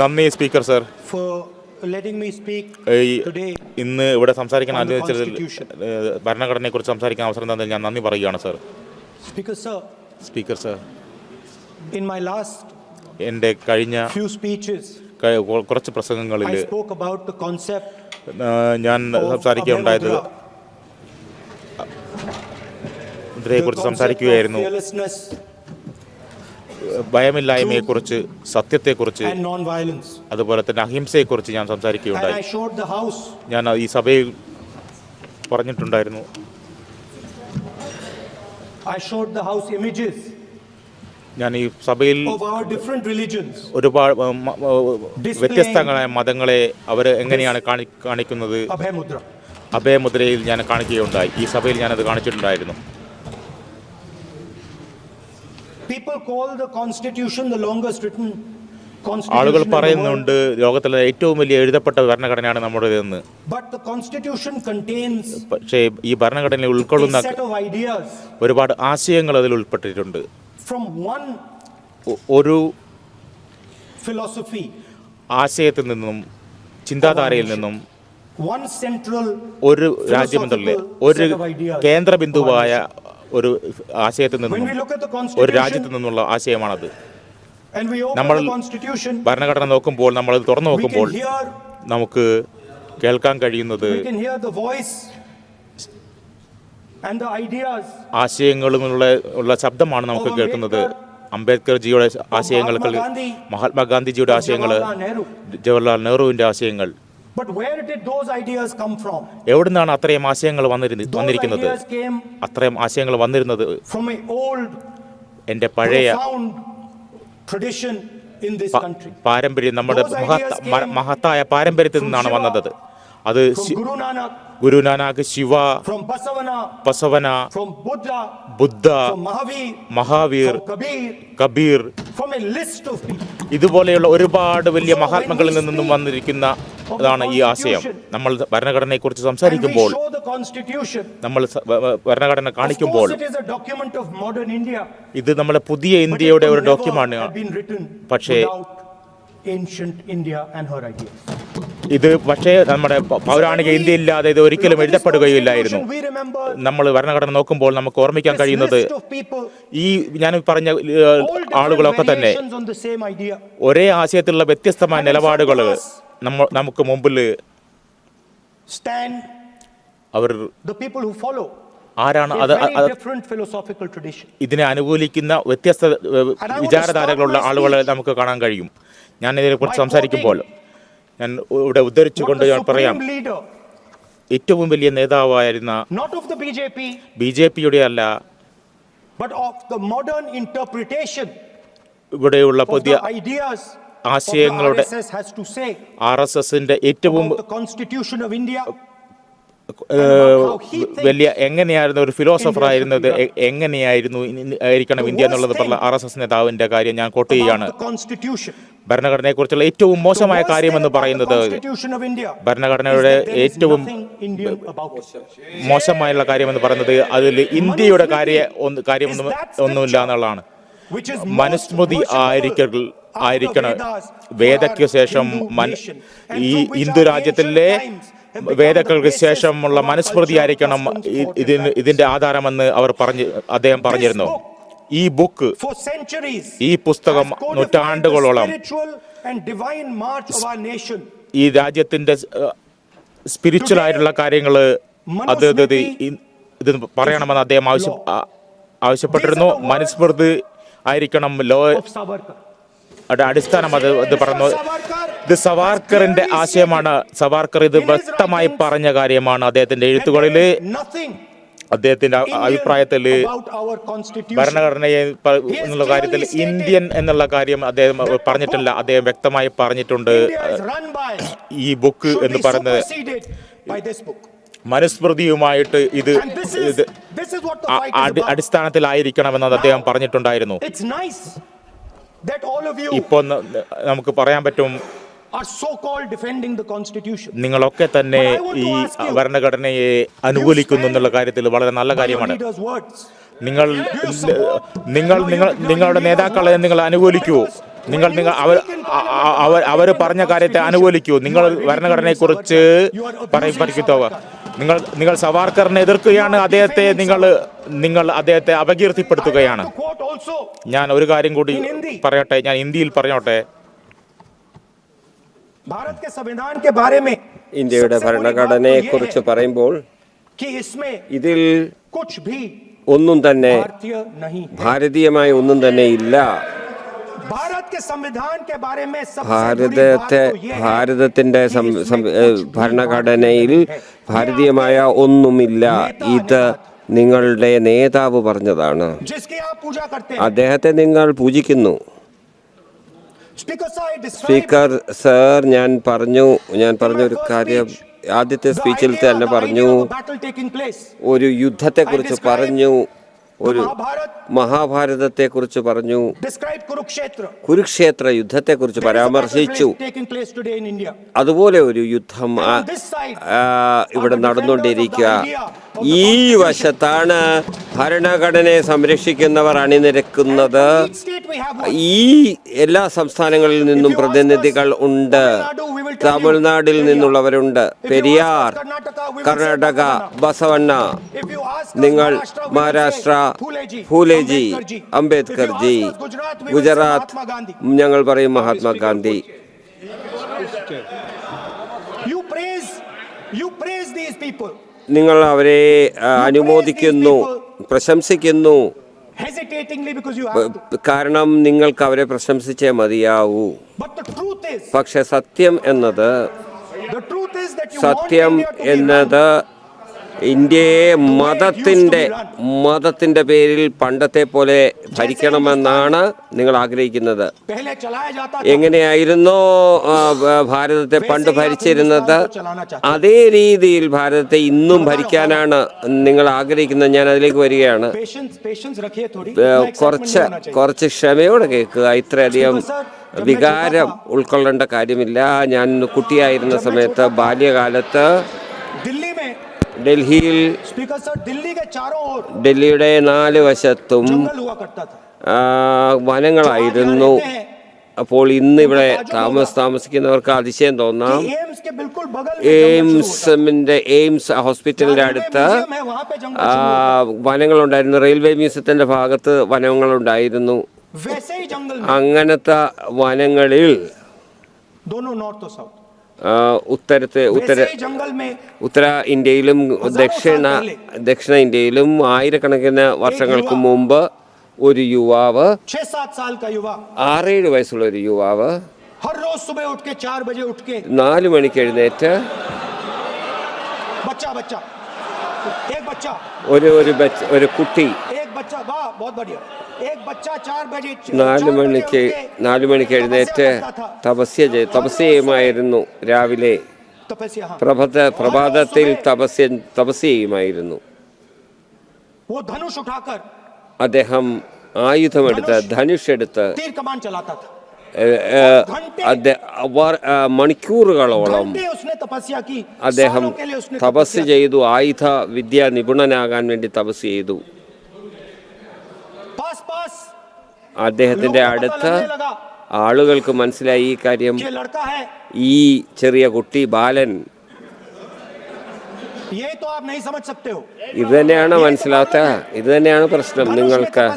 നന്ദി speaker sir. ഇന്ന് ഇവിടെ സംസാരിക്കാൻ അനുവദിച്ചതിൽ ഭരണഘടനയെക്കുറിച്ച് സംസാരിക്കാൻ അവസരം തന്നതിൽ ഞാൻ നന്ദി പറയുകയാണ് sir speaker sir in my last എന്റെ കഴിഞ്ഞ ക- കൊ- കുറച്ച് പ്രസംഗങ്ങളിൽ ഞാൻ സംസാരിക്കുകയുണ്ടായത് ഇതിനെക്കുറിച്ച് സംസാരിക്കുകയായിരുന്നു. ഭയമില്ലായ്മയെ ഭയമില്ലായ്മയെക്കുറിച്ച് സത്യത്തെക്കുറിച്ച്. അതുപോലെ തന്നെ അഹിംസയെക്കുറിച്ച് ഞാൻ സംസാരിക്കുകയുണ്ടായി. ഞാൻ ഈ സഭയിൽ പറഞ്ഞിട്ടുണ്ടായിരുന്നു. ഞാൻ ഈ സഭയിൽ ഒരുപാട് വ്യത്യസ്തങ്ങളായ മതങ്ങളെ അവർ എങ്ങനെയാണ് കാണി കാണിക്കുന്നത്? അഭയമുദ്ര. അഭയമുദ്രയിൽ ഞാൻ കാണിക്കുകയുണ്ടായി. ഈ സഭയിൽ ഞാനത് കാണിച്ചിട്ടുണ്ടായിരുന്നു. ആളുകൾ. പറയുന്നുണ്ട് ലോകത്തിലെ ഏറ്റവും വലിയ എഴുതപ്പെട്ട ഭരണഘടനയാണ് നമ്മുടേതെന്ന് പക്ഷേ ഈ ഭരണഘടനയിൽ ഉൾക്കൊള്ളുന്ന ഒരുപാട് ആശയങ്ങൾ അതിൽ ഉൾപ്പെട്ടിട്ടുണ്ട്. from one ഒ- ഒരു ഫിലോസഫി ആശയത്തിൽ നിന്നും ചിന്താധാരയിൽ നിന്നും one central ഒരു കേന്ദ്ര ഒരു set ഒരു ആശയത്തിൽ നിന്നും ഒരു രാജ്യത്തു നിന്നുള്ള ആശയമാണത്. നമ്മൾ ഭരണഘടന നോക്കുമ്പോൾ നമ്മൾ തുറന്നു നോക്കുമ്പോൾ നമുക്ക് കേൾക്കാൻ കഴിയുന്നത് ആശയങ്ങളുമുള്ള ഉള്ള ശബ്ദമാണ് നമുക്ക് കേൾക്കുന്നത്. അംബേദ്കർ ജിയുടെ ആശയങ്ങൾ മഹാത്മാഗാന്ധിജിയുടെ ആശയങ്ങൾ ജവഹർലാൽ നെഹ്റുവിന്റെ ആശയങ്ങൾ. But where did those ideas come from? എവിടുന്നാണ് അത്രയും ആശയങ്ങൾ വന്നിരുന്നത് വന്നിരിക്കുന്നത് അത്രയും ആശയങ്ങൾ വന്നിരുന്നത് old, എന്റെ പഴയ tradition in this country. പാരമ്പര്യം നമ്മുടെ മഹത്തായ പാരമ്പര്യത്തിൽ നിന്നാണ് വന്നത് അത് ഗുരു ഗുരുനാനാക് ശിവ പസവന ബുദ്ധ മഹാവീർ കബീർ. ഇതുപോലെയുള്ള ഒരുപാട് വലിയ മഹാത്മാക്കളിൽ നിന്നും വന്നിരിക്കുന്ന അതാണ് ഈ ആശയം. നമ്മൾ ഭരണഘടനയെക്കുറിച്ച് സംസാരിക്കുമ്പോൾ നമ്മൾ ഭരണഘടന കാണിക്കുമ്പോൾ ഇത് നമ്മുടെ പുതിയ ഇന്ത്യയുടെ ഒരു ഡോക്യുമെന്റ് പക്ഷേ ancient India and her ideas ഇത് പക്ഷേ നമ്മുടെ പൗരാണിക ഇന്ത്യ ഇല്ലാതെ ഇത് ഒരിക്കലും എഴുതപ്പെടുകയില്ലായിരുന്നു. നമ്മൾ ഭരണഘടന നോക്കുമ്പോൾ നമുക്ക് ഓർമ്മിക്കാൻ കഴിയുന്നത് ഈ ഞാൻ പറഞ്ഞ ആളുകളൊക്കെ തന്നെ. ഒരേ ആശയത്തിലുള്ള വ്യത്യസ്തമായ നിലപാടുകൾ നമ്മ നമുക്ക് മുമ്പിൽ അവർ ആരാണ് അത്. ഇതിനെ അനുകൂലിക്കുന്ന വ്യത്യസ്ത വിചാരധാരകളുള്ള ആളുകളെ നമുക്ക് കാണാൻ കഴിയും. ഞാൻ ഇതിനെക്കുറിച്ച് സംസാരിക്കുമ്പോൾ ഞാൻ ഇവിടെ ഉദ്ധരിച്ചുകൊണ്ട് ഞാൻ പറയാം. ഏറ്റവും വലിയ നേതാവായിരുന്ന not of the BJP, B J പിയുടെ അല്ല but of the modern interpretation ഇവിടെയുള്ള പുതിയ ആശയങ്ങളുടെ ആർ എസ് എസിന്റെ ഏറ്റവും വലിയ എങ്ങനെയായിരുന്നു ഒരു ഫിലോസഫർ ആയിരുന്നത് എങ്ങനെയായിരുന്നു ആയിരിക്കണം ഇന്ത്യ എന്നുള്ളത് പറഞ്ഞ ആർ എസ് എസ് നേതാവിന്റെ കാര്യം ഞാൻ കോട്ട് ചെയ്യാണ്. ഭരണഘടനയെക്കുറിച്ചുള്ള ഏറ്റവും മോശമായ കാര്യമെന്ന് കാര്യം എന്ന് പറയുന്നത് ഭരണഘടനയുടെ ഏറ്റവും മോശമായുള്ള കാര്യം എന്ന് പറയുന്നത് അതിൽ ഇന്ത്യയുടെ കാര്യ കാര്യം കാര്യമൊന്നും? ഒന്നുമില്ല എന്നുള്ളതാണ്. മനുസ്മൃതി ആയിരിക്കൽ ആയിരിക്കണം. വേദയ്ക്ക് ശേഷം ഈ ഹിന്ദു രാജ്യത്തിലെ വേദക്കൾക്ക് ശേഷമുള്ള മനുസ്മൃതി ആയിരിക്കണം ഇതിന് ഇതിന്റെ ആധാരമെന്ന് അവർ പറഞ്ഞു അദ്ദേഹം പറഞ്ഞിരുന്നു ഈ ബുക്ക് ഈ പുസ്തകം നൂറ്റാണ്ടുകളോളം. ഈ രാജ്യത്തിന്റെ സ്പിരിച്വൽ ആയിട്ടുള്ള കാര്യങ്ങൾ അത് ഇത് പറയണമെന്ന് അദ്ദേഹം ആവശ്യം ആവശ്യപ്പെട്ടിരുന്നു മനുസ്മൃതി ആയിരിക്കണം ലോ അടിസ്ഥാനം അത് ഇത് പറഞ്ഞു. ഇത് സവാർക്കറിന്റെ ആശയമാണ്. സവാർക്കർ ഇത് വ്യക്തമായി പറഞ്ഞ കാര്യമാണ് അദ്ദേഹത്തിന്റെ എഴുത്തുകളിൽ. അദ്ദേഹത്തിന്റെ അഭിപ്രായത്തിൽ ഭരണഘടനയെ എന്നുള്ള കാര്യത്തിൽ ഇന്ത്യൻ എന്നുള്ള കാര്യം അദ്ദേഹം പറഞ്ഞിട്ടില്ല. അദ്ദേഹം വ്യക്തമായി പറഞ്ഞിട്ടുണ്ട്. ഈ ബുക്ക് എന്ന് പറയുന്നത്. മനുസ്മൃതിയുമായിട്ട് ഇത് അടിസ്ഥാനത്തിലായിരിക്കണമെന്ന്. അടിസ്ഥാനത്തിലായിരിക്കണമെന്നത് അദ്ദേഹം പറഞ്ഞിട്ടുണ്ടായിരുന്നു. ഇപ്പോൾ നമുക്ക് പറയാൻ പറ്റും are so-called defending the constitution. നിങ്ങളൊക്കെ തന്നെ ഈ ഭരണഘടനയെ അനുകൂലിക്കുന്നു എന്നുള്ള കാര്യത്തിൽ വളരെ നല്ല കാര്യമാണ്. നിങ്ങൾ നിങ്ങൾ നിങ്ങൾ നിങ്ങളുടെ നേതാക്കളെ നിങ്ങൾ അനുകൂലിക്കൂ. നിങ്ങൾ നിങ്ങൾ അവർ അവർ അവർ പറഞ്ഞ കാര്യത്തെ അനുകൂലിക്കൂ. നിങ്ങൾ ഭരണഘടനയെക്കുറിച്ച് പറയുക നിങ്ങൾ നിങ്ങൾ സവാർക്കറിനെ എതിർക്കുകയാണ്. അദ്ദേഹത്തെ നിങ്ങൾ നിങ്ങൾ അദ്ദേഹത്തെ അപകീർത്തിപ്പെടുത്തുകയാണ്. ഞാൻ ഒരു കാര്യം കൂടി പറയട്ടെ ഞാൻ ഹിന്ദിയിൽ പറഞ്ഞോട്ടെ. ഇന്ത്യയുടെ ഭരണഘടനയെ കുറിച്ച് പറയുമ്പോൾ ഇതിൽ ഒന്നും തന്നെ ഭാരതീയമായ ഒന്നും തന്നെ ഇല്ല. ഭാരതത്തെ ഭാരതത്തിന്റെ ഭരണഘടനയിൽ ഭാരതീയമായ ഒന്നുമില്ല. ഇത് നിങ്ങളുടെ നേതാവ് പറഞ്ഞതാണ്. അദ്ദേഹത്തെ നിങ്ങൾ പൂജിക്കുന്നു. സ്പീക്കർ സർ ഞാൻ പറഞ്ഞു ഞാൻ പറഞ്ഞ ഒരു കാര്യം ആദ്യത്തെ സ്പീച്ചിൽ തന്നെ പറഞ്ഞു. ഒരു യുദ്ധത്തെക്കുറിച്ച് പറഞ്ഞു. ഒരു മഹാഭാരതത്തെ കുറിച്ച് പറഞ്ഞു. കുരുക്ഷേത്ര യുദ്ധത്തെ കുറിച്ച് പരാമർശിച്ചു. അതുപോലെ ഒരു യുദ്ധം ഇവിടെ നടന്നുകൊണ്ടിരിക്കുക. ഈ വശത്താണ് ഭരണഘടനയെ സംരക്ഷിക്കുന്നവർ അണിനിരക്കുന്നത്. ഈ എല്ലാ സംസ്ഥാനങ്ങളിൽ നിന്നും പ്രതിനിധികൾ ഉണ്ട്. തമിഴ്നാടിൽ നിന്നുള്ളവരുണ്ട്. പെരിയാർ കർണാടക ബസവണ്ണ. നിങ്ങൾ Maharashtra ഫൂലേജി Gujarat, we will say Gujarat. ഞങ്ങൾ പറയും മഹാത്മാഗാന്ധി നിങ്ങൾ അവരെ അനുമോദിക്കുന്നു പ്രശംസിക്കുന്നു കാരണം നിങ്ങൾക്ക് അവരെ പ്രശംസിച്ചേ മതിയാവൂ പക്ഷെ സത്യം എന്നത് സത്യം എന്നത് ഇന്ത്യയെ മതത്തിന്റെ മതത്തിന്റെ പേരിൽ പണ്ടത്തെ പോലെ ഭരിക്കണമെന്നാണ് നിങ്ങൾ ആഗ്രഹിക്കുന്നത്. എങ്ങനെയായിരുന്നു ഭാരതത്തെ പണ്ട് ഭരിച്ചിരുന്നത്? അതേ രീതിയിൽ ഭാരതത്തെ ഇന്നും ഭരിക്കാനാണ് നിങ്ങൾ ആഗ്രഹിക്കുന്നത്. ഞാൻ അതിലേക്ക് വരികയാണ്. കുറച്ച് കുറച്ച് ക്ഷമയോടെ കേൾക്കുക. ഇത്രയധികം വികാരം ഉൾക്കൊള്ളേണ്ട കാര്യമില്ല. ഞാൻ കുട്ടിയായിരുന്ന സമയത്ത് ബാല്യകാലത്ത് ഡൽഹിയിൽ ഡൽഹിയുടെ നാല് വശത്തും വനങ്ങളായിരുന്നു. അപ്പോൾ ഇന്ന് ഇവിടെ താമസ താമസിക്കുന്നവർക്ക് അതിശയം തോന്നാം. എയിംസിന്റെ എയിംസ് ഹോസ്പിറ്റലിന്റെ അടുത്ത് വനങ്ങളുണ്ടായിരുന്നു. റെയിൽവേ മ്യൂസിയത്തിന്റെ ഭാഗത്ത് വനങ്ങളുണ്ടായിരുന്നു. അങ്ങനത്തെ വനങ്ങളിൽ ഉത്തരത്തെ ഉത്തര ഉത്തര ഇന്ത്യയിലും ദക്ഷിണ ദക്ഷിണ ഇന്ത്യയിലും ആയിരക്കണക്കിന് വർഷങ്ങൾക്ക് മുമ്പ് ഒരു യുവാവ് ആറേഴ് വയസ്സുള്ള ഒരു യുവാവ് നാല് മണിക്ക് എഴുന്നേറ്റ് ഒരു ഒരു കുട്ടി. നാല് മണിക്ക് നാല് മണിക്ക് എഴുന്നേറ്റ് തപസ്യ ചെയ്ത് തപസ്യയുമായിരുന്നു രാവിലെ। പ്രഭാത പ്രഭാതത്തിൽ തപസ്യ തപസ്യയുമായിരുന്നു അദ്ദേഹം ആയുധമെടുത്ത് ധനുഷ് എടുത്ത് മണിക്കൂറുകളോളം അദ്ദേഹം തപസ് ചെയ്തു ആയുധ വിദ്യാ നിപുണനാകാൻ വേണ്ടി തപസ് ചെയ്തു. അദ്ദേഹത്തിന്റെ അടുത്ത് ആളുകൾക്ക് മനസ്സിലായി ഈ കാര്യം. ഈ ചെറിയ കുട്ടി ബാലൻ. ഇത് തന്നെയാണ് മനസ്സിലാത്ത ഇത് തന്നെയാണ് പ്രശ്നം നിങ്ങൾക്ക്.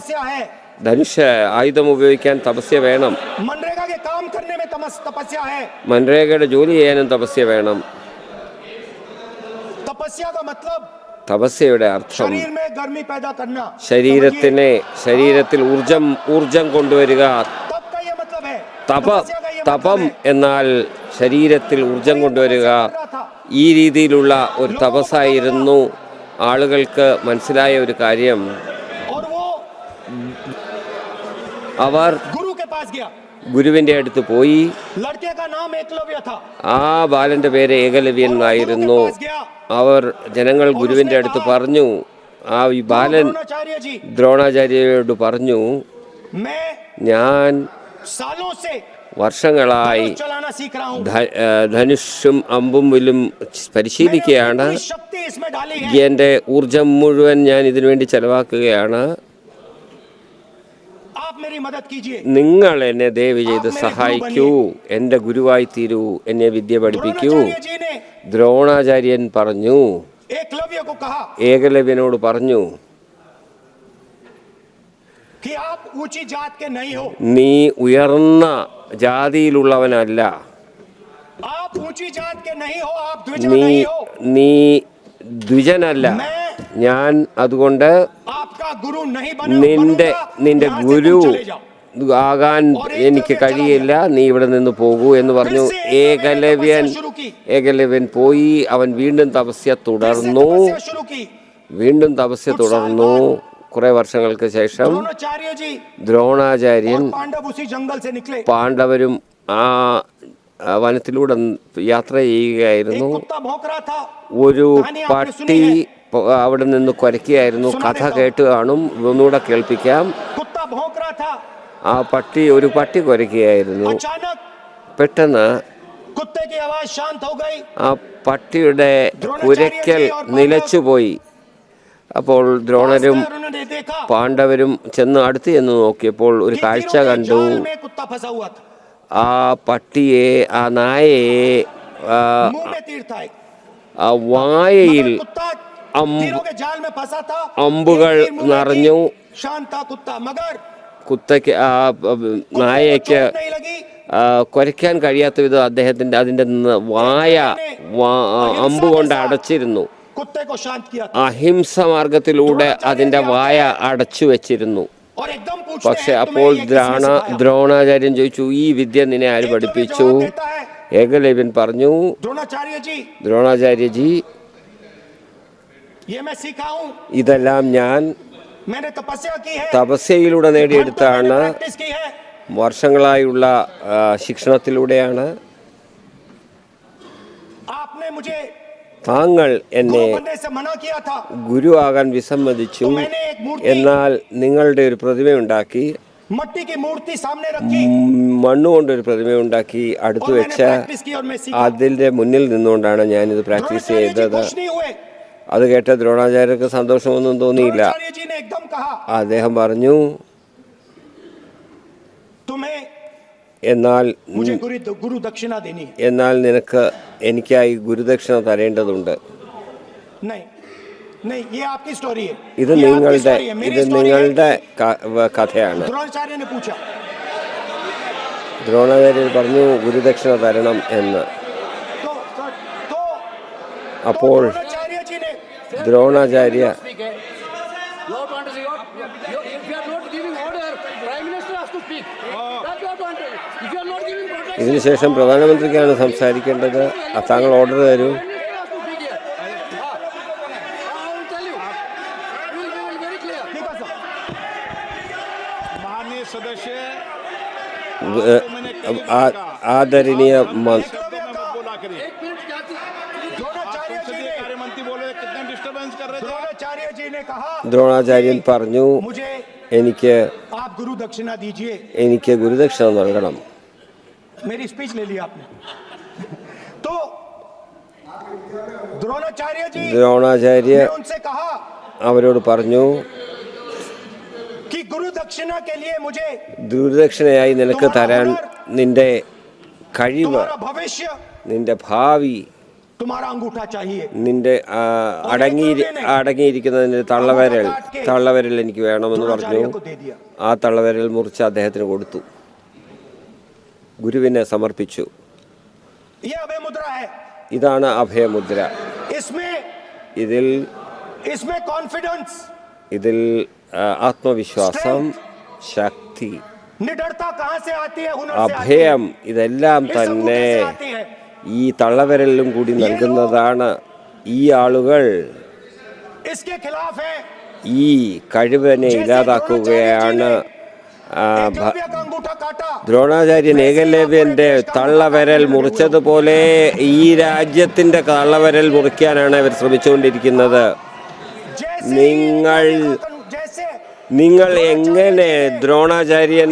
ധനുഷ് ആയുധം ഉപയോഗിക്കാൻ തപസ്യ വേണം. മൻരേഖയുടെ ജോലി ചെയ്യാനും തപസ്യ വേണം. തപസ്യ തപസ്യയുടെ അർത്ഥം ശരീരത്തിനെ ശരീരത്തിൽ ഊർജം ഊർജം കൊണ്ടുവരിക. തപ തപം എന്നാൽ ശരീരത്തിൽ ഊർജം കൊണ്ടുവരിക. ഈ രീതിയിലുള്ള ഒരു തപസ്സായിരുന്നു ആളുകൾക്ക് മനസ്സിലായ ഒരു കാര്യം. അവർ ഗുരുവിന്റെ അടുത്ത് പോയി. ആ ബാലന്റെ പേര് ഏകലവ്യൻ ആയിരുന്നു. അവർ ജനങ്ങൾ ഗുരുവിന്റെ അടുത്ത് പറഞ്ഞു ആ ഈ ബാലൻ ദ്രോണാചാര്യയോട് പറഞ്ഞു ഞാൻ വർഷങ്ങളായി ധനുഷും അമ്പും വില്ലും പരിശീലിക്കുകയാണ്. എന്റെ ഊർജം മുഴുവൻ ഞാൻ ഇതിനുവേണ്ടി ചെലവാക്കുകയാണ്. നിങ്ങൾ എന്നെ ദയവ് ചെയ്ത് സഹായിക്കൂ. എന്റെ ഗുരുവായി തീരൂ. എന്നെ വിദ്യ പഠിപ്പിക്കൂ. ദ്രോണാചാര്യൻ പറഞ്ഞു. ഏകലവ്യനോട് പറഞ്ഞു. നീ ഉയർന്ന ജാതിയിലുള്ളവനല്ല. നീ ദ്വിജനല്ല. ഞാൻ അതുകൊണ്ട് നിന്റെ നിന്റെ ഗുരു ആകാൻ എനിക്ക് കഴിയില്ല. നീ ഇവിടെ നിന്ന് പോകൂ എന്ന് പറഞ്ഞു. ഏകലവ്യൻ ഏകലവ്യൻ പോയി. അവൻ വീണ്ടും തപസ്യ തുടർന്നു. വീണ്ടും തപസ്യ തുടർന്നു. കുറെ വർഷങ്ങൾക്ക് ശേഷം ദ്രോണാചാര്യൻ പാണ്ഡവരും ആ വനത്തിലൂടെ യാത്ര ചെയ്യുകയായിരുന്നു. ഒരു പട്ടി അവിടെ നിന്ന് കുരയ്ക്കുകയായിരുന്നു. കഥ കേട്ട് കാണും. ഒന്നുകൂടെ കേൾപ്പിക്കാം. ആ പട്ടി ഒരു പട്ടി കുരയ്ക്കുകയായിരുന്നു. പെട്ടെന്ന് ആ പട്ടിയുടെ കുരയ്ക്കൽ നിലച്ചുപോയി. അപ്പോൾ ദ്രോണരും പാണ്ഡവരും ചെന്ന് അടുത്ത് എന്ന് നോക്കിയപ്പോൾ ഒരു കാഴ്ച കണ്ടു. ആ പട്ടിയെ ആ നായയെ വായയിൽ അമ്പുകൾ നിറഞ്ഞു കുത്തയ്ക്ക് നായയ്ക്ക് കുരയ്ക്കാൻ കഴിയാത്ത വിധം അദ്ദേഹത്തിന്റെ അതിന്റെ വായ അമ്പ് കൊണ്ട് അടച്ചിരുന്നു. അഹിംസ മാർഗത്തിലൂടെ അതിന്റെ വായ അടച്ചു വെച്ചിരുന്നു. പക്ഷെ അപ്പോൾ ദ്രാണ ദ്രോണാചാര്യൻ ചോദിച്ചു ഈ വിദ്യ നിന്നെ ആര് പഠിപ്പിച്ചു? ഏകലേവ്യൻ പറഞ്ഞു ദ്രോണാചാര്യജി ഇതെല്ലാം ഞാൻ തപസ്യയിലൂടെ നേടിയെടുത്താണ് വർഷങ്ങളായുള്ള ശിക്ഷണത്തിലൂടെയാണ്. താങ്കൾ എന്നെ ഗുരു ആകാൻ വിസമ്മതിച്ചു. എന്നാൽ നിങ്ങളുടെ ഒരു പ്രതിമയുണ്ടാക്കി. പ്രതിമ പ്രതിമയുണ്ടാക്കി അടുത്തു വെച്ച അതിന്റെ മുന്നിൽ നിന്നുകൊണ്ടാണ് ഞാനിത് പ്രാക്ടീസ് ചെയ്തത്. അത് കേട്ട ദ്രോണാചാര്യർക്ക് സന്തോഷമൊന്നും തോന്നിയില്ല. അദ്ദേഹം പറഞ്ഞു എന്നാൽ എന്നാൽ നിനക്ക് എനിക്കായി ഗുരുദക്ഷിണ തരേണ്ടതുണ്ട്. ഇത് നിങ്ങളുടെ ഇത് നിങ്ങളുടെ കഥയാണ്. ദ്രോണാചാര്യർ പറഞ്ഞു ഗുരുദക്ഷിണ തരണം എന്ന്. അപ്പോൾ ദ്രോണാചാര്യ. ഇതിനുശേഷം പ്രധാനമന്ത്രിക്കാണ് സംസാരിക്കേണ്ടത്. താങ്കൾ ഓർഡർ തരൂ. ആദരണീയ ദ്രോണാചാര്യൻ പറഞ്ഞു എനിക്ക് എനിക്ക് ഗുരുദക്ഷിണ നൽകണം. ദ്രോണാചാര്യ അവരോട് പറഞ്ഞു ഗുരുദക്ഷിണയായി നിനക്ക് തരാൻ നിന്റെ കഴിവ് നിന്റെ ഭാവി നിന്റെ അടങ്ങി അടങ്ങിയിരിക്കുന്നതിന്റെ തള്ളവരൽ തള്ളവരൽ എനിക്ക് വേണമെന്ന് പറഞ്ഞു. ആ തള്ളവരൽ മുറിച്ച് അദ്ദേഹത്തിന് കൊടുത്തു. ഗുരുവിനെ സമർപ്പിച്ചു. ഇതാണ് അഭയമുദ്ര. ഇതിൽ ഇതിൽ ആത്മവിശ്വാസം ശക്തി അഭയം ഇതെല്ലാം തന്നെ ഈ തള്ളവിരലിലും കൂടി നൽകുന്നതാണ് ഈ ആളുകൾ. ഈ കഴിവനെ ഇല്ലാതാക്കുകയാണ് ദ്രോണാചാര്യൻ ഏകലേവ്യന്റെ തള്ളവരൽ മുറിച്ചതുപോലെ ഈ രാജ്യത്തിന്റെ തള്ളവരൽ മുറിക്കാനാണ് ഇവർ ശ്രമിച്ചുകൊണ്ടിരിക്കുന്നത്. നിങ്ങൾ നിങ്ങൾ എങ്ങനെ ദ്രോണാചാര്യൻ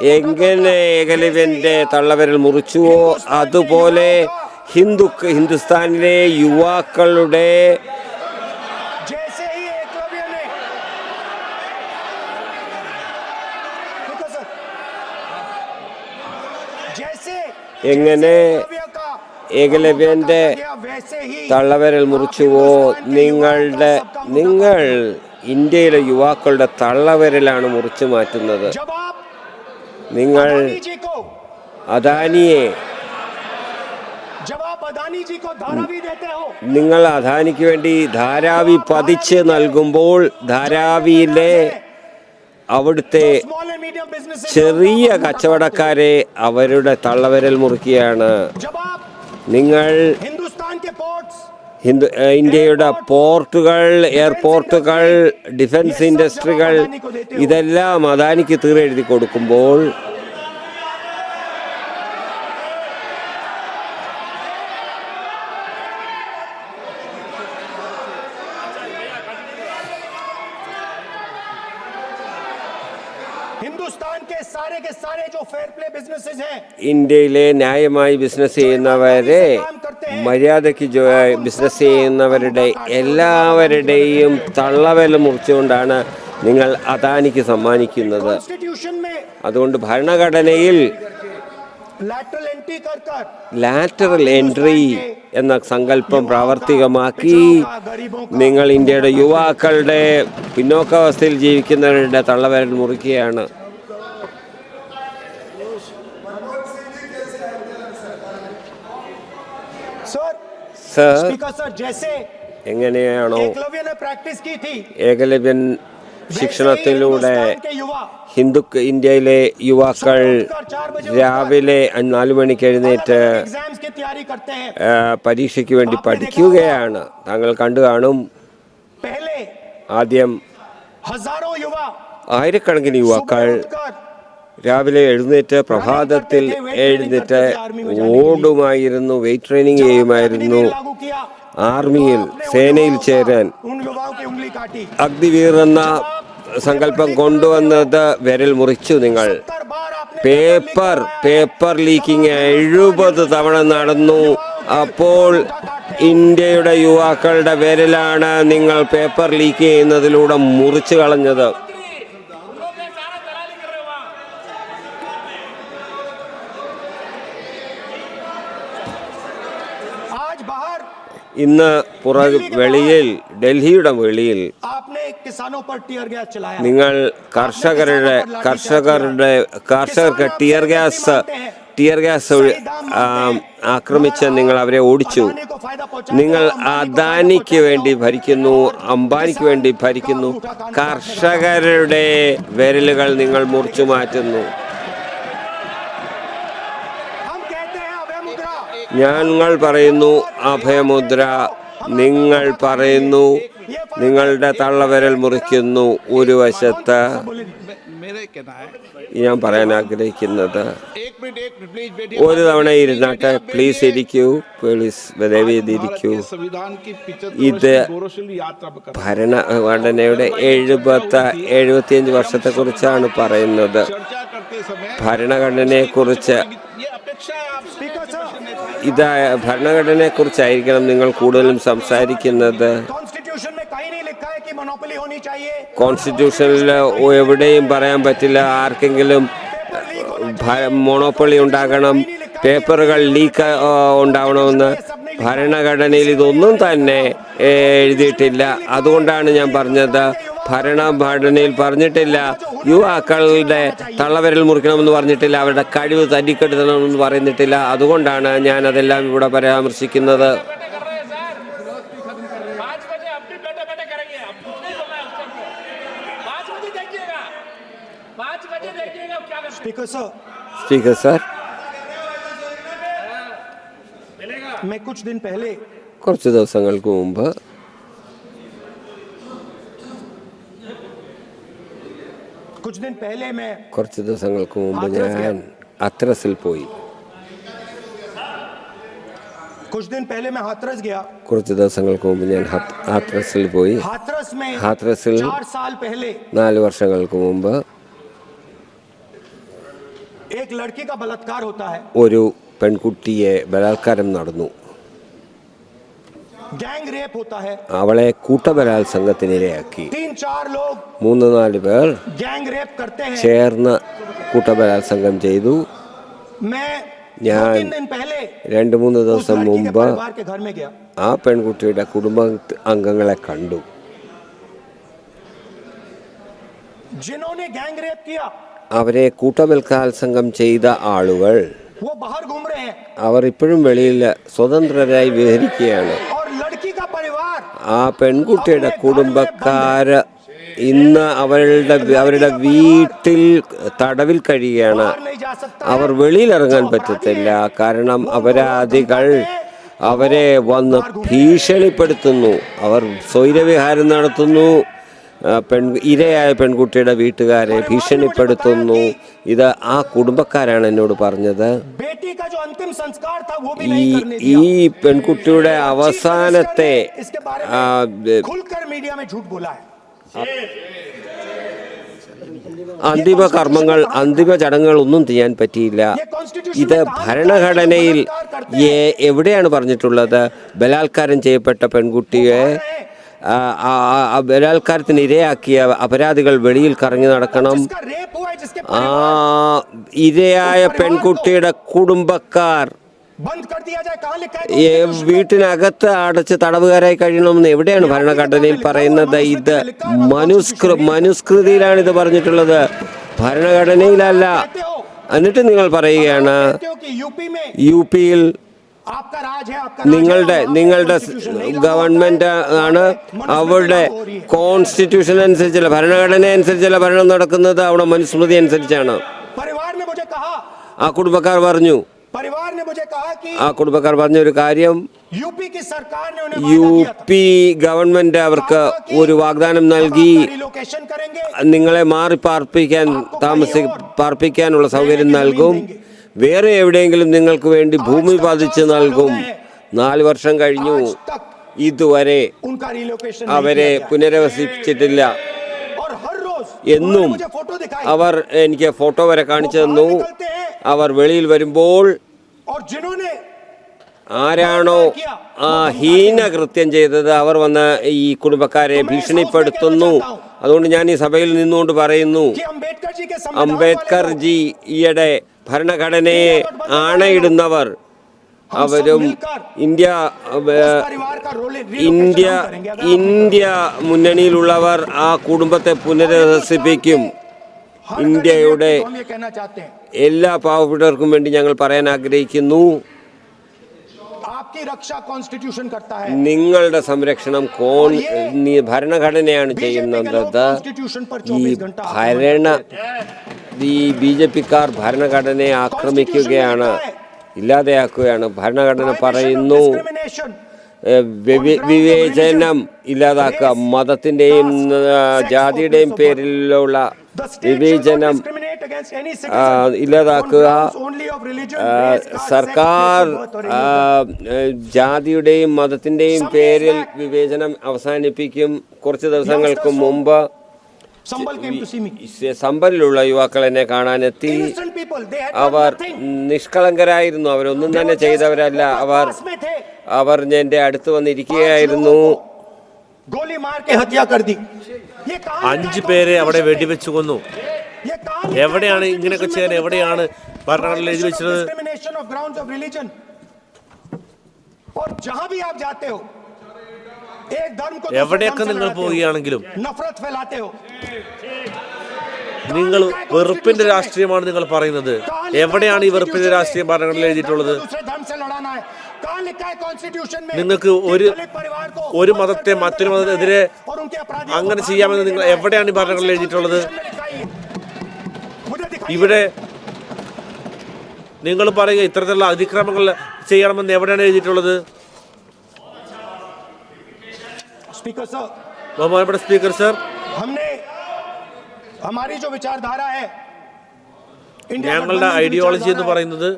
എങ്ങനെ ഏകലവ്യന്റെ തള്ളവരൽ മുറിച്ചുവോ? അതുപോലെ ഹിന്ദു ഹിന്ദുസ്ഥാനിലെ യുവാക്കളുടെ എങ്ങനെ ഏകലവ്യന്റെ തള്ളവരൽ മുറിച്ചുവോ? നിങ്ങളുടെ നിങ്ങൾ ഇന്ത്യയിലെ യുവാക്കളുടെ തള്ളവരലാണ് മുറിച്ചു മാറ്റുന്നത്. നിങ്ങൾ അദാനിയെ നിങ്ങൾ അദാനിക്ക് വേണ്ടി ധാരാവി പതിച്ച് നൽകുമ്പോൾ ധാരാവിയിലെ അവിടുത്തെ ചെറിയ കച്ചവടക്കാരെ അവരുടെ തള്ളവരൽ മുറുക്കിയാണ്. നിങ്ങൾ ഹിന്ദു ഇന്ത്യയുടെ പോർട്ടുകൾ എയർപോർട്ടുകൾ ഡിഫൻസ് ഇൻഡസ്ട്രികൾ ഇതെല്ലാം അദാനിക്ക് തീരെഴുതി കൊടുക്കുമ്പോൾ ഇന്ത്യയിലെ ന്യായമായി ബിസിനസ് ചെയ്യുന്നവരെ മര്യാദയ്ക്ക് ബിസിനസ് ചെയ്യുന്നവരുടെ എല്ലാവരുടെയും തള്ളവേല മുറിച്ചുകൊണ്ടാണ് നിങ്ങൾ അദാനിക്ക് സമ്മാനിക്കുന്നത്. അതുകൊണ്ട് ഭരണഘടനയിൽ ലാറ്ററൽ എൻട്രി എന്ന സങ്കല്പം പ്രാവർത്തികമാക്കി നിങ്ങൾ ഇന്ത്യയുടെ യുവാക്കളുടെ പിന്നോക്കാവസ്ഥയിൽ ജീവിക്കുന്നവരുടെ തള്ളവരൻ മുറിക്കുകയാണ്. എങ്ങനെയാണോ ഏകലവ്യൻ ശിക്ഷണത്തിലൂടെ ഹിന്ദു ഇന്ത്യയിലെ യുവാക്കൾ രാവിലെ നാലു മണിക്ക് എഴുന്നേറ്റ് പരീക്ഷയ്ക്ക് വേണ്ടി പഠിക്കുകയാണ്. താങ്കൾ കണ്ടു കാണും. ആദ്യം ആയിരക്കണക്കിന് യുവാക്കൾ രാവിലെ എഴുന്നേറ്റ് പ്രഭാതത്തിൽ എഴുന്നേറ്റ് ഓടുമായിരുന്നു വെയിറ്റ് ട്രെയിനിങ് ചെയ്യുമായിരുന്നു. ആർമിയിൽ സേനയിൽ ചേരാൻ അഗ്നിവീർ എന്ന സങ്കല്പം കൊണ്ടുവന്നത് വിരൽ മുറിച്ചു നിങ്ങൾ. പേപ്പർ പേപ്പർ ലീക്കിങ് എഴുപത് തവണ നടന്നു. അപ്പോൾ ഇന്ത്യയുടെ യുവാക്കളുടെ വിരലാണ് നിങ്ങൾ പേപ്പർ ലീക്ക് ചെയ്യുന്നതിലൂടെ മുറിച്ചു കളഞ്ഞത്. ഇന്ന് പുറ വെളിയിൽ ഡൽഹിയുടെ വെളിയിൽ നിങ്ങൾ കർഷകരുടെ കർഷകരുടെ കർഷകർക്ക് ടിയർ ഗ്യാസ് ടിയർ ഗ്യാസ് ആക്രമിച്ച് നിങ്ങൾ അവരെ ഓടിച്ചു। നിങ്ങൾ അദാനിക്ക് വേണ്ടി ഭരിക്കുന്നു അംബാനിക്ക് വേണ്ടി ഭരിക്കുന്നു। കർഷകരുടെ വിരലുകൾ നിങ്ങൾ മുറിച്ചു മാറ്റുന്നു। ഞങ്ങൾ പറയുന്നു അഭയമുദ്ര നിങ്ങൾ പറയുന്നു നിങ്ങളുടെ തള്ളവിരൽ മുറിക്കുന്നു ഒരു വശത്ത്. ഞാൻ പറയാൻ ആഗ്രഹിക്കുന്നത് ഒരു തവണ ഇരുന്നാട്ടെ പ്ലീസ് ഇരിക്കൂ പ്ലീസ് ഇരിക്കൂ ഇത് ഭരണഘടനയുടെ എഴുപത്തി എഴുപത്തിയഞ്ച് വർഷത്തെക്കുറിച്ചാണ് പറയുന്നത്. ഭരണഘടനയെക്കുറിച്ച് ഇതാ ഭരണഘടനയെക്കുറിച്ചായിരിക്കണം നിങ്ങൾ കൂടുതലും സംസാരിക്കുന്നത്. കോൺസ്റ്റിറ്റ്യൂഷനിൽ എവിടെയും പറയാൻ പറ്റില്ല. ആർക്കെങ്കിലും മോണോപ്പൊളി ഉണ്ടാകണം. പേപ്പറുകൾ ലീക്ക് ഉണ്ടാവണമെന്ന്. ഭരണഘടനയിൽ ഇതൊന്നും തന്നെ എഴുതിയിട്ടില്ല. അതുകൊണ്ടാണ് ഞാൻ പറഞ്ഞത്. ഭരണഘടനയിൽ പറഞ്ഞിട്ടില്ല. യുവാക്കളുടെ തള്ളവരൽ മുറിക്കണമെന്ന് പറഞ്ഞിട്ടില്ല. അവരുടെ കഴിവ് തല്ലിക്കെടുത്തണമെന്ന് പറഞ്ഞിട്ടില്ല. അതുകൊണ്ടാണ് ഞാൻ അതെല്ലാം ഇവിടെ പരാമർശിക്കുന്നത്. സ്പീക്കർ സാർ കുറച്ച് ദിവസങ്ങൾക്ക് മുമ്പ് കുറച്ച് ദിവസങ്ങൾക്ക് മുമ്പ് ഞാൻ അത്രസിൽ പോയി. കുറച്ച് ദിവസങ്ങൾക്ക് മുമ്പ് ഞാൻ ഹാത്രസിൽ പോയി. ഹാത്രസിൽ നാല് വർഷങ്ങൾക്ക് മുമ്പ് ഒരു പെൺകുട്ടിയെ ബലാത്കാരം നടന്നു. അവളെ കൂട്ടബലാത്സംഗത്തിനിരയാക്കി. മൂന്ന് നാല് പേർ ചേർന്ന് കൂട്ടബലാത്സംഗം ചെയ്തു. ഞാൻ രണ്ട് മൂന്ന് ദിവസം മുമ്പ് ആ പെൺകുട്ടിയുടെ കുടുംബ അംഗങ്ങളെ കണ്ടു. അവരെ കൂട്ടബലാത്സംഗം ചെയ്ത ആളുകൾ അവർ ഇപ്പോഴും വെളിയിൽ സ്വതന്ത്രരായി വിഹരിക്കുകയാണ്. ആ പെൺകുട്ടിയുടെ കുടുംബക്കാർ ഇന്ന് അവരുടെ അവരുടെ വീട്ടിൽ തടവിൽ കഴിയുകയാണ്. അവർ വെളിയിലിറങ്ങാൻ പറ്റത്തില്ല. കാരണം അപരാധികൾ അവരെ വന്ന് ഭീഷണിപ്പെടുത്തുന്നു. അവർ സ്വൈരവിഹാരം നടത്തുന്നു. പെൺ ഇരയായ പെൺകുട്ടിയുടെ വീട്ടുകാരെ ഭീഷണിപ്പെടുത്തുന്നു. ഇത് ആ കുടുംബക്കാരാണ് എന്നോട് പറഞ്ഞത്. ഈ ഈ പെൺകുട്ടിയുടെ അവസാനത്തെ അന്തിമ കർമ്മങ്ങൾ അന്തിമ ചടങ്ങുകൾ ഒന്നും ചെയ്യാൻ പറ്റിയില്ല. ഇത് ഭരണഘടനയിൽ എവിടെയാണ് പറഞ്ഞിട്ടുള്ളത്? ബലാത്കാരം ചെയ്യപ്പെട്ട പെൺകുട്ടിയെ ബലാത്കാരത്തിന് ഇരയാക്കിയ അപരാധികൾ വെളിയിൽ കറങ്ങി നടക്കണം. ഇരയായ പെൺകുട്ടിയുടെ കുടുംബക്കാർ വീട്ടിനകത്ത് അടച്ച് തടവുകാരായി കഴിയണമെന്ന് എവിടെയാണ് ഭരണഘടനയിൽ പറയുന്നത്? ഇത് മനുസ്കൃ മനുസ്കൃതിയിലാണ് ഇത് പറഞ്ഞിട്ടുള്ളത്. ഭരണഘടനയിലല്ല. എന്നിട്ട് നിങ്ങൾ പറയുകയാണ് യു പിയിൽ നിങ്ങളുടെ നിങ്ങളുടെ ഗവൺമെന്റ് ആണ് അവരുടെ കോൺസ്റ്റിറ്റ്യൂഷൻ അനുസരിച്ചല്ല ഭരണഘടന അനുസരിച്ചല്ല ഭരണം നടക്കുന്നത് അവിടെ മനുസ്മൃതി അനുസരിച്ചാണ്. ആ കുടുംബക്കാർ പറഞ്ഞു. ആ കുടുംബക്കാർ പറഞ്ഞ ഒരു കാര്യം യു പി ഗവൺമെന്റ് അവർക്ക് ഒരു വാഗ്ദാനം നൽകി. നിങ്ങളെ മാറി പാർപ്പിക്കാൻ താമസി പാർപ്പിക്കാനുള്ള സൗകര്യം നൽകും. വേറെ എവിടെയെങ്കിലും നിങ്ങൾക്ക് വേണ്ടി ഭൂമി ബാധിച്ച് നൽകും. നാല് വർഷം കഴിഞ്ഞു. ഇതുവരെ അവരെ പുനരവസിപ്പിച്ചിട്ടില്ല. എന്നും അവർ എനിക്ക് ഫോട്ടോ വരെ കാണിച്ചു തന്നു. അവർ വെളിയിൽ വരുമ്പോൾ ആരാണോ ആ ഹീനകൃത്യം ചെയ്തത് അവർ വന്ന ഈ കുടുംബക്കാരെ ഭീഷണിപ്പെടുത്തുന്നു. അതുകൊണ്ട് ഞാൻ ഈ സഭയിൽ നിന്നുകൊണ്ട് പറയുന്നു അംബേദ്കർ ജി ഈയിടെ ഭരണഘടനയെ ആണയിടുന്നവർ അവരും ഇന്ത്യ ഇന്ത്യ ഇന്ത്യ മുന്നണിയിലുള്ളവർ ആ കുടുംബത്തെ പുനരധിവസിപ്പിക്കും. ഇന്ത്യയുടെ എല്ലാ പാവപ്പെട്ടവർക്കും വേണ്ടി ഞങ്ങൾ പറയാൻ ആഗ്രഹിക്കുന്നു. आपकी रक्षा कॉन्स्टिट्यूशन करता है നിങ്ങളുടെ സംരക്ഷണം കോൺ നി- ഭരണഘടനയാണ് ചെയ്യുന്നത് कॉन्स्टिट्यूशन पर ഈ 24 घंटा ഭരണ ഈ ബി ജെ പിക്കാർ ഭരണഘടനയെ ആക്രമിക്കുകയാണ് ഇല്ലാതെയാക്കുകയാണ് ഭരണഘടന പറയുന്നു डिस्क्रिमिनेशन ഏഹ്, വിവേ- വിവേചനം ഇല്ലാതാക്കുക മതത്തിന്റെയും ആ, ജാതിയുടെയും പേരിലുള്ള The state should not വിവേചനം ഇല്ലാതാക്കുക. സർക്കാർ ജാതിയുടെയും മതത്തിന്റെയും പേരിൽ വിവേചനം അവസാനിപ്പിക്കും. കുറച്ച് ദിവസങ്ങൾക്ക് മുമ്പ് സമ്പലിലുള്ള യുവാക്കൾ എന്നെ കാണാനെത്തി. അവർ നിഷ്കളങ്കരായിരുന്നു. അവരൊന്നും തന്നെ ചെയ്തവരല്ല. അവർ അവർ എന്റെ അടുത്ത് വന്നിരിക്കുകയായിരുന്നു. അഞ്ചു പേരെ അവിടെ വെടിവെച്ചു കൊന്നു. എവിടെയാണ് ഇങ്ങനെയൊക്കെ ചെയ്യാൻ? എവിടെയാണ് ഭരണഘടന എഴുതി വെച്ചത് എവിടെയൊക്കെ നിങ്ങൾ പോവുകയാണെങ്കിലും നിങ്ങൾ വെറുപ്പിന്റെ രാഷ്ട്രീയമാണ് നിങ്ങൾ പറയുന്നത്. എവിടെയാണ് ഈ വെറുപ്പിന്റെ രാഷ്ട്രീയം ഭരണഘടന എഴുതിയിട്ടുള്ളത്? നിങ്ങൾക്ക് ഒരു ഒരു മതത്തെ മറ്റൊരു മതത്തിനെതിരെ അങ്ങനെ ചെയ്യാമെന്ന് നിങ്ങൾ എവിടെയാണ് ഈ ഭരണഘടനയിൽ എഴുതിയിട്ടുള്ളത്? ഇവിടെ നിങ്ങൾ പറയുക ഇത്തരത്തിലുള്ള അതിക്രമങ്ങൾ ചെയ്യണമെന്ന് എവിടെയാണ് എഴുതിയിട്ടുള്ളത്? ബഹുമാനപ്പെട്ട സ്പീക്കർ സർ. ഞങ്ങളുടെ ഐഡിയോളജി എന്ന് പറയുന്നത്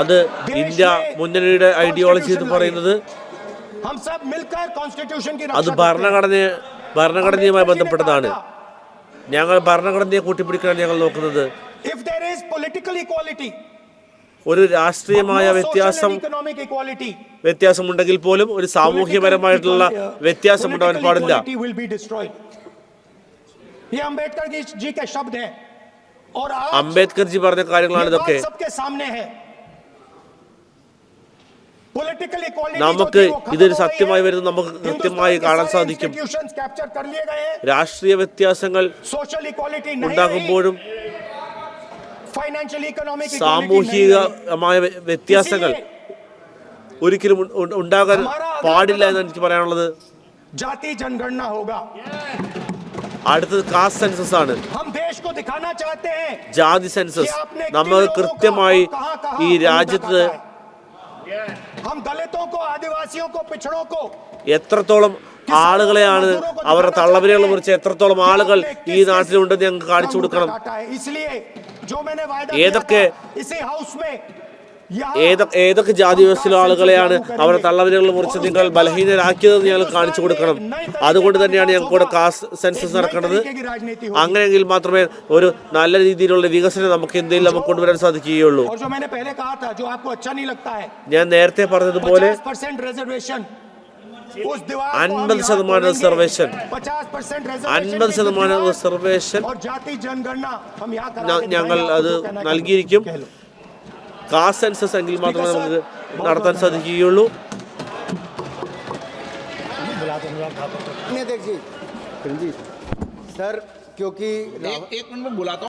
അത് ഇന്ത്യ മുന്നണിയുടെ ഐഡിയോളജി എന്ന് പറയുന്നത് അത് ഭരണഘടനയെ ഭരണഘടനയുമായി ബന്ധപ്പെട്ടതാണ്. ഞങ്ങൾ ഭരണഘടനയെ കൂട്ടിപ്പിടിക്കാൻ ഞങ്ങൾ നോക്കുന്നത്. ഒരു രാഷ്ട്രീയമായ വ്യത്യാസം വ്യത്യാസമുണ്ടെങ്കിൽ പോലും ഒരു സാമൂഹ്യപരമായിട്ടുള്ള വ്യത്യാസം ഉണ്ടാവാൻ പാടില്ല. അംബേദ്കർജി പറഞ്ഞ കാര്യങ്ങളാണ് ഇതൊക്കെ നമുക്ക് ഇതൊരു സത്യമായി വരുന്നത് നമുക്ക് കൃത്യമായി കാണാൻ സാധിക്കും. രാഷ്ട്രീയ വ്യത്യാസങ്ങൾ ഉണ്ടാകുമ്പോഴും സാമൂഹികമായ വ്യത്യാസങ്ങൾ ഒരിക്കലും ഉണ്ടാകാൻ പാടില്ല എന്ന് എനിക്ക് പറയാനുള്ളത്. അടുത്തത് കാസ്റ്റ് സെൻസസ് ആണ്. ജാതി സെൻസസ് നമ്മൾ കൃത്യമായി ഈ രാജ്യത്ത് എത്രത്തോളം ആളുകളെയാണ് അവരുടെ തള്ളവരെകളെ കുറിച്ച് എത്രത്തോളം ആളുകൾ ഈ നാട്ടിലുണ്ടെന്ന് ഞങ്ങൾക്ക് കാണിച്ചു കൊടുക്കണം? ഏതൊക്കെ ഏതൊക്കെ ഏതൊക്കെ ജാതി വ്യവസ്ഥയിലെ ആളുകളെയാണ് അവരുടെ തള്ളവരകൾ മുറിച്ച് നിങ്ങൾ ബലഹീനരാക്കിയത് ഞങ്ങൾ കാണിച്ചു കൊടുക്കണം. അതുകൊണ്ട് തന്നെയാണ് ഞങ്ങൾക്ക് ഇവിടെ കാസ് സെൻസസ് നടക്കുന്നത് അങ്ങനെയെങ്കിൽ മാത്രമേ ഒരു നല്ല രീതിയിലുള്ള വികസനം നമുക്ക് ഇന്ത്യയിൽ നമുക്ക് കൊണ്ടുവരാൻ സാധിക്കുകയുള്ളൂ. ഞാൻ നേരത്തെ പറഞ്ഞതുപോലെ അൻപത് ശതമാനം റിസർവേഷൻ. അൻപത് ശതമാനം റിസർവേഷൻ ഞങ്ങൾ അത് നൽകിയിരിക്കും. കാസ്റ്റ് സെൻസസ് എങ്കിൽ മാത്രമേ നമുക്ക് നടത്താൻ സാധിക്കുകയുള്ളൂ देखिए सर क्योंकि एक, एक मिनट में बुलाता हूँ